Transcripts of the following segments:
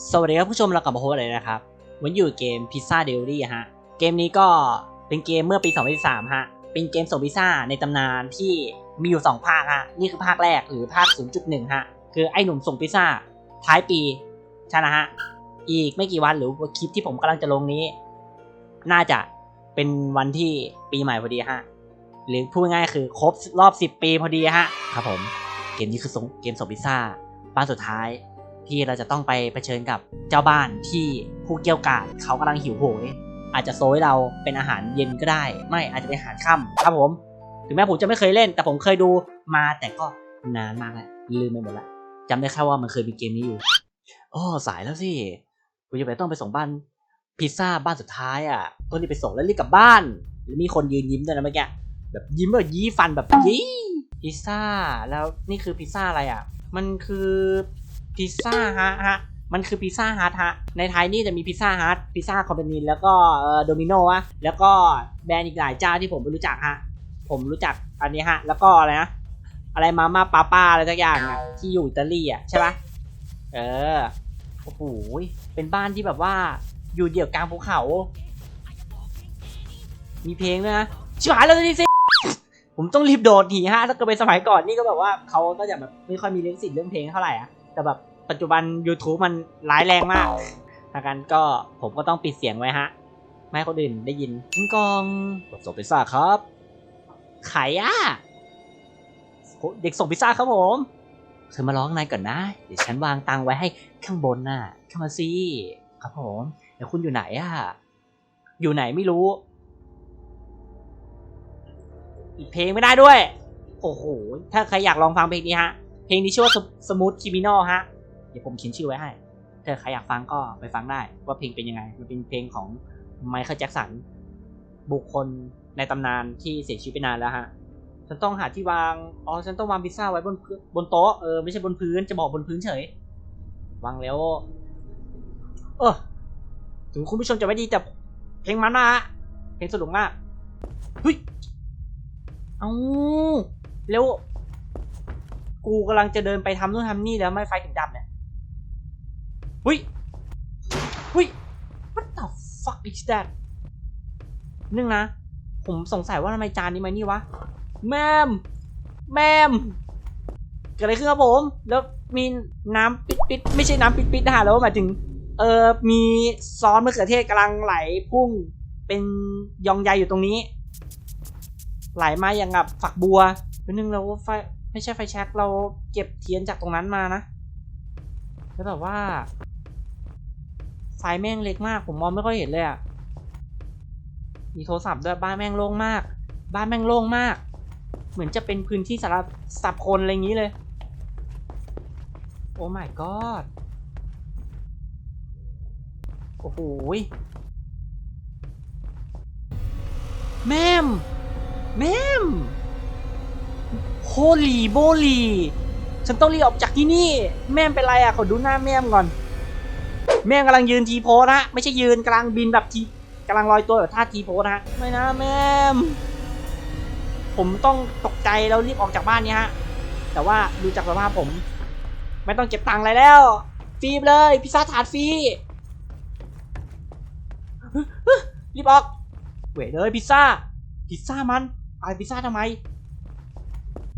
สวัสดีครับผู้ชมเรากลับมาพบกันเลยนะครับ วันอยู่เกม Pizza Delivery ฮะ เกมนี้ก็เป็นเกมเมื่อปี 2013 ฮะ เป็นเกมส่งพิซซ่าในตำนานที่มีอยู่ 2 ภาคฮะ นี่คือภาคแรกหรือภาค 0.1 ฮะ คือไอ้หนุ่มส่งพิซซ่า ท้ายปีใช่นะฮะ อีกไม่กี่วันหรือว่าคลิปที่ผมกำลังจะลงนี้ น่าจะเป็นวันที่ปีใหม่พอดีฮะ หรือพูดง่ายๆคือครบรอบ 10 ปีพอดีฮะ ครับผม เกมนี้คือส่งเกมส่งพิซซ่าบ้านสุดท้าย ที่เราจะต้องไปเผชิญกับเจ้าบ้านที่ผู้เกี่ยวกาดเขากำลังหิวโหย อาจจะโซยเราเป็นอาหารเย็นก็ได้ ไม่อาจจะเป็นอาหารค่ำครับผม ถึงแม้ผมจะไม่เคยเล่น แต่ผมเคยดูมาแต่ก็นานมากแล้วลืมไปหมดละจำได้แค่ว่ามันเคยมีเกมนี้อยู่อ๋อสายแล้วสิกูจะไปต้องไปส่งบ้านพิซซ่าบ้านสุดท้ายอะต้องรีบไปส่งแล้วรีบกลับบ้านหรือมีคนยืนยิ้มด้วยนะเมื่อกี้แบบยิ้มแบบยี้ฟันแบบยี่พิซซ่าแล้วนี่คือพิซซ่าอะไรอะ มันคือ พิซซ่าฮะฮะมันคือพิซซ่าฮัทฮะ ในไทยนี่จะมีพิซซ่าฮัทพิซซ่าคอมพานีแล้วก็โดมิโนะแล้วก็แบรนด์อีกหลายเจ้าที่ผมไม่รู้จักฮะ ผมรู้จักอันนี้ฮะ แล้วก็อะไรนะ อะไรมาม่าปาป้าอะไรสักอย่างอะที่อยู่อิตาลีอะใช่ปะเออ โอ้โห เป็นบ้านที่แบบว่าอยู่เดี่ยวกลางภูเขา มีเพลงด้วยนะชิบหายแล้วดิสิผมต้องรีบโดดหนีฮะ ถ้าเกิดเป็นสมัยก่อนนี่ก็แบบว่าเขาก็จะแบบไม่ค่อยมีเรื่องสิทธิ์เรื่องเพลงเท่าไหร่อะแต่แบบ ปัจจุบัน YouTube มันร้ายแรงมากถ้ากันก็ผมก็ต้องปิดเสียงไว้ฮะ ไม่ให้คนอื่นได้ยินกิ้งกองส่งพิซซ่าครับไข่อะเด็กส่งพิซซ่าครับผมเธอมาร้องในก่อนนะ เดี๋ยวฉันวางตังไว้ให้ข้างบนน่ะเข้ามาสิครับผมเดี๋ยวคุณอยู่ไหนอะอยู่ไหนไม่รู้ อีกเพลงไม่ได้ด้วย โอ้โห ถ้าใครอยากลองฟังเพลงนี้ฮะ เพลงนี้ชื่อว่าสมูทคิมิโนฮะ เดี๋ยวผมเขียนชื่อไว้ให้ถ้าใครอยากฟังก็ไปฟังได้ ว่าเพลงเป็นยังไง มันเป็นเพลงของไมเคิลแจ็คสันบุคคลในตำนานที่เสียชีวิตไปนานแล้วฮะ ฉันต้องหาที่วาง อ๋อ ฉันต้องวางพิซซ่าไว้บนบนโต๊ะ เออ ไม่ใช่บนพื้น จะบอกบนพื้นเฉย วางแล้ว เออ ถึงคุณผู้ชมจะไม่ดีแต่เพลงมันมาฮะเพลงสนุกมาก เฮ้ย เอาแล้ว กูกำลังจะเดินไปทำนู่นทำนี่แล้วไม่ไฟถึงดับเนี่ย หุยหุย what the fuck is that นึงนะ ผมสงสัยว่าทำไมจานนี้มานี่วะ แมม แมม เกิดอะไรขึ้นครับผม แล้วมีน้ำปิดปิดไม่ใช่น้ำปิดปิดนะฮะแล้วหมายถึง เออมีซอสมะเขือเทศกำลังไหลพุ่ง เป็นยองใยอยู่ตรงนี้ ไหลมาอย่างกับฝักบัวนหนึ่งเราไฟไม่ใช่ไฟแช็กเราเก็บเทียนจากตรงนั้นมานะแล้วแบบว่า ไฟแม่งเล็กมาก ผมมองไม่ค่อยเห็นเลยอะมีโทรศัพท์ด้วยบ้านแม่งโล่งมาก บ้านแม่งโล่งมาก เหมือนจะเป็นพื้นที่สำหรับสับคนอะไรอย่างนี้เลย โอ้ my god โอ้โหแม่ม แม่มโฮลีโบลี ฉันต้องรีบออกจากที่นี่ แม่มเป็นไรอะขอดูหน้าแม่มก่อน แม่มกำลังยืนทีโพสนะไม่ใช่ยืนกำลังบินแบบทีกำลังลอยตัวแบบท่าทีโพสนะไม่นะแม่มผมต้องตกใจแล้วรีบออกจากบ้านนี้ฮะ แต่ว่าดูจากสภาพผม ไม่ต้องเก็บตังค์อะไรแล้วฟรีเลยพิซซ่าถาดฟรีรีบออกเว้ยเลยพิซซ่าพิซซ่ามันอะไรพิซซ่าทำไม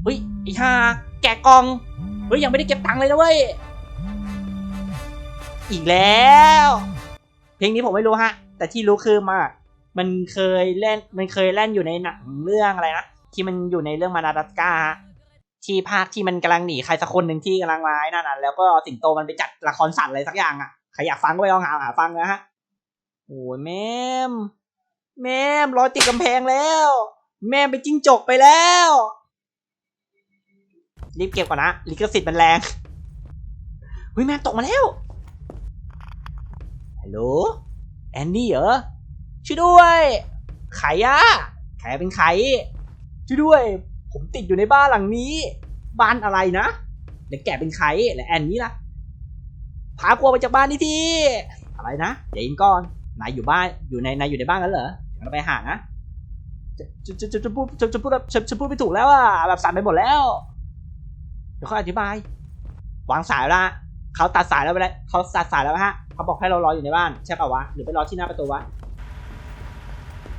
เฮ้ยไอ้ห่าแกะกล่องเฮ้ยยังไม่ได้เก็บตังค์เลยนะเว้ย อีกแล้ว เพลงนี้ผมไม่รู้ฮะ แต่ที่รู้คือมามันเคยเล่นมันเคยเล่นอยู่ในหนังเรื่องอะไรนะที่มันอยู่ในเรื่องมานาดัสกาที่ภาคที่มันกำลังหนีใครสักคนหนึ่งที่กำลังร้ายนั่นน่ะแล้วก็สิงโตมันไปจัดละครสัตว์อะไรสักอย่างอะใครอยากฟังก็ไปลองหาหาฟังนะฮะโอ้ยแม่มแม่มรอยติดกำแพงแล้ว แม่มไปจิ้งจกไปแล้วรีบเก็บก่อนนะลิขสิทธิ์มันแรงเฮ้ยแม่ตกมาแล้ว ฮัลโหลแอนนี่เหรอช่วยด้วยไขอะไขเป็นไขช่วยด้วย ผมติดอยู่ในบ้านหลังนี้ บ้านอะไรนะเด็กแก่เป็นไขและแอนนี่ล่ะพากลัวไปจากบ้านนี่ทีอะไรนะเดี๋ยวอินก่อนนายอยู่บ้านอยู่ในนายอยู่ในบ้านกันเหรอเดี๋ยวเราไปหานะจะจะจะจะพูดจะจะพูดจะจะพูดไม่ถูกแล้วอะแบบสั่นไปหมดแล้วเดี๋ยวค่อยอธิบายวางสายละ เขาตัดสายแล้วไปแล้วเขาตัดสายแล้วฮะเขาบอกให้เรารออยู่ในบ้านใช่ป่าวะหรือไปรอที่หน้าประตูวะ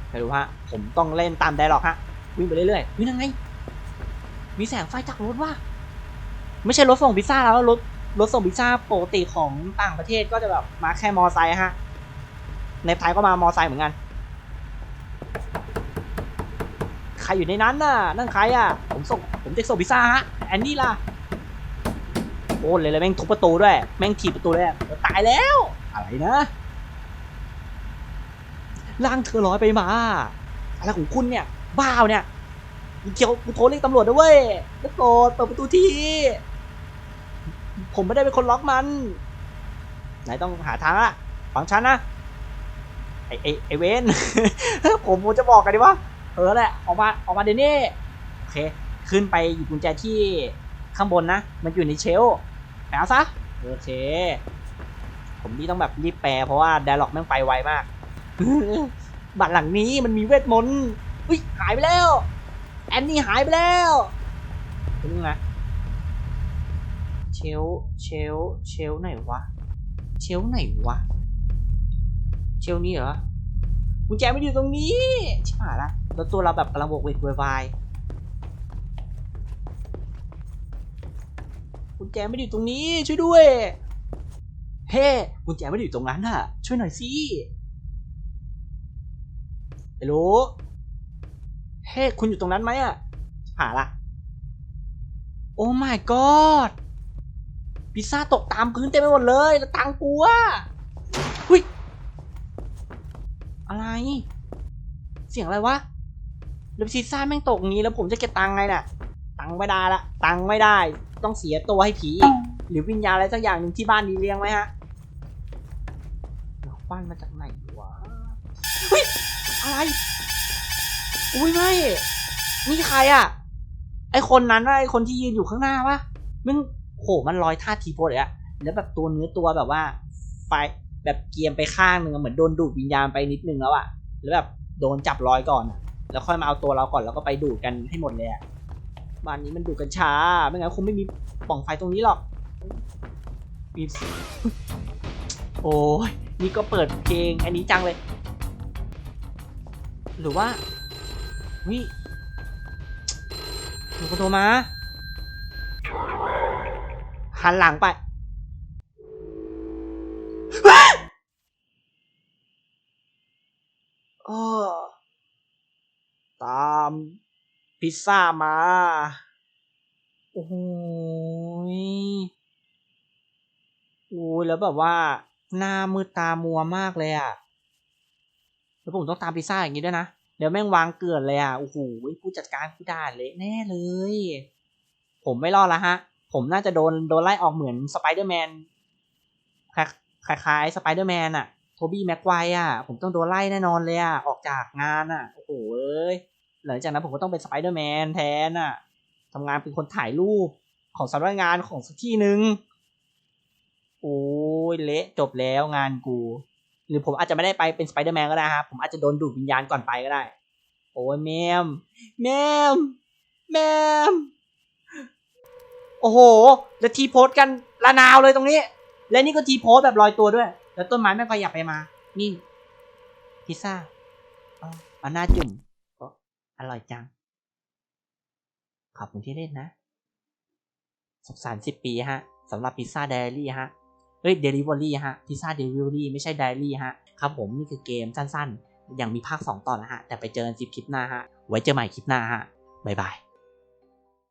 ไม่รู้ฮะผมต้องเล่นตามได้หรอกฮะวิ่งไปเรื่อยๆวิ่งยังไง มีแสงไฟจากรถว่ะไม่ใช่รถส่งพิซซ่าแล้วรถรถส่งพิซซ่าปกติของต่างประเทศก็จะแบบมาแค่มอไซค์ฮะในไทยก็มามอไซค์เหมือนกันใครอยู่ในนั้นน่ะนั่นใครอะผมส่งผมเด็กส่งพิซซ่าฮะแอนนี่ล่ะ โอ้เลยเลยแม่งทุบประตูด้วย แม่งถีบประตูเลยตายแล้ว อะไรนะร่างเธอลอยไปมา อะไรของคุณเนี่ย บ้าวเนี่ยเกี่ยวกูโทรเรียกตำรวจนะเว้ยแล้วโกรธเปิดประตูที ผมไม่ได้เป็นคนล็อกมัน ไหนต้องหาทางอะฟังฉันนะ ไอไอไอเวนผมจะบอกกันดีว่า เออแหละ ออกมาออกมาเดี๋ยวนี้ โอเค ขึ้นไปหยิบกุญแจที่ข้างบนนะ มันอยู่ในเชล ฟ์ไปเอาซะ โอเค ผมนี่ต้องแบบรีบแปลเพราะว่าดร์ล็อกแม่งไปไวมาก บัตรหลังนี้มันมีเวทมนต์อุ้ยหายไปแล้ว แอนนี่หายไปแล้วนี่ไงเชลฟ์เชลฟ์เชลฟ์ไหนวะ เชลฟ์ไหนวะ เชลฟ์นี่เหรอกุญแจไม่ได้อยู่ตรงนี้ชิบหายละแล้วตัวเราแบบกำลังโวกเวกโวยวาย ญแจไม่ได้อยู่ตรงนี้ ช่วยด้วย เฮ้กุญแจไม่ได้อยู่ตรงนั้นน่ะ ช่วยหน่อยสิฮัลโหลเฮ้คุณอยู่ตรงนั้นไหมอะหาละโอ้ my god พิซซ่าตกตามพื้นเต็มไปหมดเลยแล้วตังกูอะหุ้ยอะไร เสียงอะไรวะแล้วพิซซ่าแม่งตกงี้แล้วผมจะเก็บตังไงน่ะ ตังไม่ได้ละ ตังไม่ได้ ต้องเสียตัวให้ผีอีกหรือวิญญาณอะไรสักอย่างหนึ่งที่บ้านนี้เลี้ยงไหมฮะเราบ้านมาจากไหนวะเฮ้ยอะไร อุ้ยไม่ นี่ใครอะ ไอคนนั้นว่าไอคนที่ยืนอยู่ข้างหน้าวะมึงโหมันลอยท่าทีโพสเลยอะแล้วแบบตัวเนื้อตัวแบบว่า ไฟแบบเกียมไปข้างหนึ่งอะเหมือนโดนดูดวิญญาณไปนิดนึงแล้วอะแล้วแบบโดนจับรอยก่อนอะแล้วค่อยมาเอาตัวเราก่อนแล้วก็ไปดูดกันให้หมดเลยอะ บ้านนี้มันดูดกันช้าไม่งั้นคงไม่มีปล่องไฟตรงนี้หรอกมีโอ้ยนี่ก็เปิดเพลงอันนี้จังเลย หรือว่าวิมีคนโทรมาหันหลังไปเออตาม พิซซ่ามา โอ้โหยโอ้ยแล้วแบบว่า หน้ามืดตามัวมากเลยอะแล้วผมต้องตามพิซซ่าอย่างนี้ด้วยนะ เดี๋ยวแม่งวางเกลื่อนเลยอะโอ้โหผู้จัดการผู้ด่าเละแน่เลย ผมไม่รอดละฮะ ผมน่าจะโดนโดนไล่ออกเหมือนสไปเดอร์แมนคล้ายๆสไปเดอร์แมนอะโทบี้แม็กไกวอะผมต้องโดนไล่แน่นอนเลยอะออกจากงานอะโอ้โหเอ้ย หลังจากนั้นผมก็ต้องเป็นสไปเดอร์แมนแทนอะทำงานเป็นคนถ่ายรูปของสำนักงานของสักที่หนึ่งโอ้ยเละจบแล้วงานกู หรือผมอาจจะไม่ได้ไปเป็นสไปเดอร์แมนก็ได้ครับ ผมอาจจะโดนดูดวิญญาณก่อนไปก็ได้ โอ้ยแมมแมมแมมโอ้โหแล้วทีโพสกันละนาวเลยตรงนี้ และนี่ก็ทีโพสแบบลอยตัวด้วย แล้วต้นไม้ไม่ค่อยอยากไปมา นี่พิซซ่าอ๋อเอาหน้าจุ่ม อร่อยจัง ขอบคุณที่เล่นนะ สุขสันต์สิบปีฮะสำหรับพิซซ่าเดลี่ฮะเอ้ยเดลิเวอรี่ฮะพิซซ่าเดลิเวอรี่ไม่ใช่เดลี่ฮะ ครับผมนี่คือเกมสั้นๆยังมีภาค 2 ต่อนะฮะ แต่ไปเจอกันคลิปหน้าฮะ ไว้เจอใหม่คลิปหน้าฮะ บ๊ายบาย